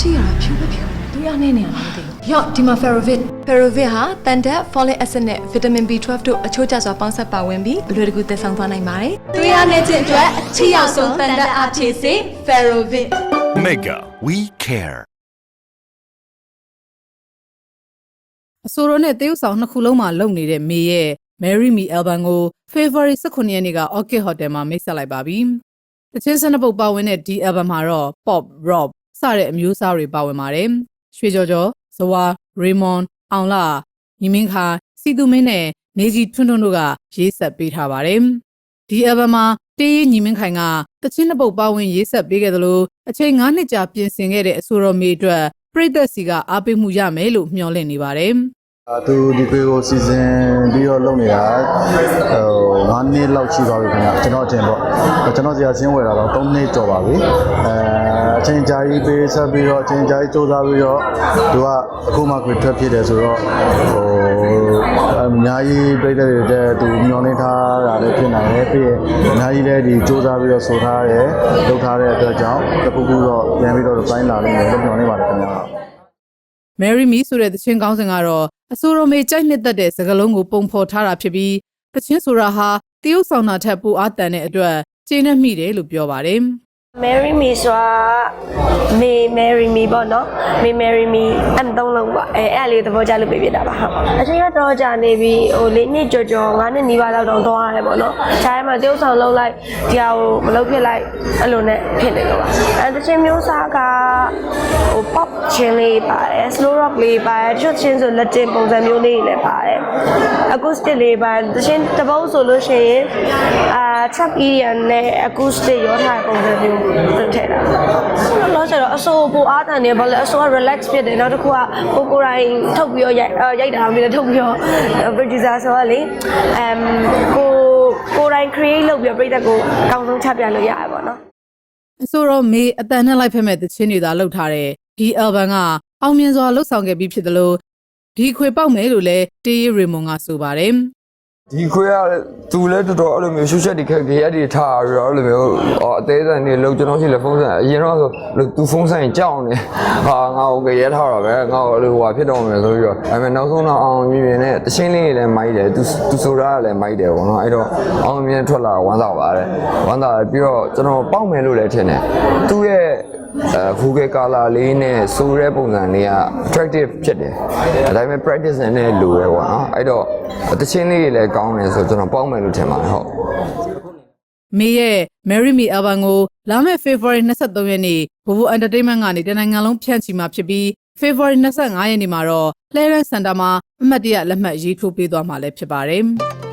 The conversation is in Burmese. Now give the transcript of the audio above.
ကြည့်ရတာဖြူပဲဖြူသူရနေနေရလားမသိဘူးရော့ဒီမှာ ferrovit ferrovit ဟာတန်တက် folic acid နဲ့ vitamin B12 တို့အချိုးကျစွာပေါင်းစပ်ပါဝင်ပြီးအလွယ်တကူသက်ဆောင်သွားနိုင်ပါတယ်သူရနေခြင်းအတွက်အချီရောက်ဆုံးတန်တက်အဖြစ်စေ ferrovit Mega, we care. အဆိုတော်နဲ့တရုတ်ဆောင်နှစ်ခုလုံးမှာလုပ်နေတဲ့မေရဲ့ Marry Me album ကို February 18ရက်နေ့က Orchid Hotel မှာမိတ်ဆက်လိုက်ပါပြီ။တချင်းစနပုတ်ပါဝင်တဲ့ဒီ album မှာတော့ pop, rock စတဲ့အမျိုးအစားတွေပါဝင်ပါတယ်။ရွှေကျော်ကျော်၊ဇဝါ၊ Raymond ၊အောင်လာ၊ညီမင်းခါစီသူမင်းနဲ့နေကြီးထွန်းထွန်းတို့ကရေးဆက်ပေးထားပါတယ်။ဒီ album မှာတေးရီညီမင်းခိုင်ကတချင်းနှစ်ပုတ်ပါဝင်ရေးဆက်ပေးခဲ့သလိုအချိန်9နှစ်ကြာပြင်ဆင်ခဲ့တဲ့အဆိုတော်မေအတွက်ပြည်သက်စီကအားပေးမှုရမယ်လို့မျှော်လင့်နေပါတယ်။အာ သူဒီပေကိုစီစဉ်ပြီးတော့လုပ်နေတာဟို9နှစ်လောက်ရှိသွားပြီခင်ဗျကျွန်တော်အထင်ပေါ့ကျွန်တော်ဇာချင်းဝယ်တာတော့3နှစ်ကျော်ပါပြီအဲအချိန်ကြာကြီးပေးဆက်ပြီးတော့အချိန်ကြာကြီးစူးစမ်းပြီးတော့သူကအခုမှခွေထွက်ဖြစ်တယ်ဆိုတော့ဟိုအများကြီးပြိတ္တတွေတဲ့သူမျောနေထားတာလည်းဖြစ်နိုင်တယ်ပြီးရင်အများကြီးလည်းဒီစူးစမ်းပြီးတော့ဆိုထားတယ်လုပ်ထားတဲ့အတွက်ကြောင့်တခုခုတော့ပြန်ပြီးတော့ design လာလိမ့်မယ်လို့မျှော်နေပါတယ်ခင်ဗျာ Mary Me ဆိုတဲ့သချင်းကောင်းစဉ်ကတော့အဆိုတော်မေကြိုက်နှစ်သက်တဲ့စကားလုံးကိုပုံဖော်ထားတာဖြစ်ပြီးသချင်းဆိုတာဟာတရုတ်ဆောင်တာထက်ပိုအားတန်တဲ့အတွက်ကျေနပ်မိတယ်လို့ပြောပါတယ် Marry me ဆိုတာမေ marry me ပေါ့နော်မေ marry me အဲ့သုံးလုံးပါအဲအဲ့အလေးသဘောကျလို့ပြပြတာပါဟုတ်အချိန်ကတော့ကြာနေပြီဟိုလေးနှစ်ကြော်ကြော်ငါးနှစ်နီးပါးလောက်တော့သွားရတယ်ပေါ့နော်ခြားထဲမှာတရုတ်ဆောင်လုံးလိုက်ဒီဟာကိုမလုပ်ဖြစ်လိုက်အဲ့လိုနဲ့ဖြစ်နေလို့ပါအဲတချင်းမျိုးစားကဟို pop ချင်းလေးပါတယ် slow rock လေးပါတယ်တချို့ချင်းဆို latin ပုံစံမျိုးလေးတွေလည်းပါတယ် acoustic လေးပါတယ်တချင်းတစ်ပုတ်ဆိုလို့ရှိရင်အာ trap area နဲ့ acoustic ရောထားတဲ့ပုံစံမျိုးတက်ထည့်တာလောဆယ်တော့အဆိုးပိုအားတန်နေဘာလဲအဆိုးက relax ဖြစ်တယ်နောက်တစ်ခုကကိုကိုယ်တိုင်ထုတ်ပြီးတော့ရိုက်အာရိုက်တာမျိုးနဲ့ထုတ်ပြီးတော့ producer ဆိုတော့လေအမ်ကိုကိုယ်တိုင် create လုပ်ပြီးတော့ပြည်သက်ကိုအကောင်းဆုံးချပြလို့ရတယ်ပေါ့နော်အဆိုတော်မေအတန်နဲ့လိုက်ဖက်မဲ့သချင်းတွေသာလုပ်ထားတဲ့ဒီ album ကအောင်မြင်စွာလှုပ်ဆောင်ခဲ့ပြီးဖြစ်တယ်လို့ဒီခွေပေါက်မယ်လို့လည်းတေးရီရေမွန်ကဆိုပါတယ် ဒီခွေးကသူလည်းတော်တော်အဲ့လိုမျိုးရှုချက်တွေခက်ခဲအဲ့ဒီထားပြီးတော့အဲ့လိုမျိုးအော်အသေးစံနေလို့ကျွန်တော်ရှိလေဖုန်းဆိုင်အရင်တော့ဆိုသူဖုန်းဆိုင်ကြောက်နေဟာငါ့ကိုရဲထားတော့ပဲငါ့ကိုအဲ့လိုဟိုဟာဖြစ်တော့မယ်ဆိုပြီးတော့အဲ့မဲ့နောက်ဆုံးတော့အောင်မြင်မြင်နဲ့တချင်းလေးတွေလည်းမိုက်တယ်သူသူဆိုတာကလည်းမိုက်တယ်ပေါ့နော်အဲ့တော့အောင်မြင်ထွက်လာဝမ်းသာပါတယ်ဝမ်းသာပြီးတော့ကျွန်တော်ပေါက်မယ်လို့လည်းထင်တယ်သူ့ရဲ့ အဲ Google Color လေးနဲ့ဆိုတဲ့ပုံစံလေးက attractive ဖြစ်တယ်။ဒါပေမဲ့ practice နဲ့လိုရဲပေါ့နော်။အဲ့တော့တချင်းလေးတွေလည်းကောင်းတယ်ဆိုတော့ကျွန်တော်ပေါက်မယ်လို့ထင်ပါတယ်ဟုတ်။မေရဲ့ Marry Me album ကိုလာမယ့် February 23ရက်နေ့ Bobo Entertainment ကနေတနိုင်ငံလုံးဖြန့်ချီမှာဖြစ်ပြီး February 25ရက်နေ့မှာတော့ Clarence Center မှာအမှတ်တရလက်မှတ်ရေးထိုးပေးသွားမှာလည်းဖြစ်ပါတယ်။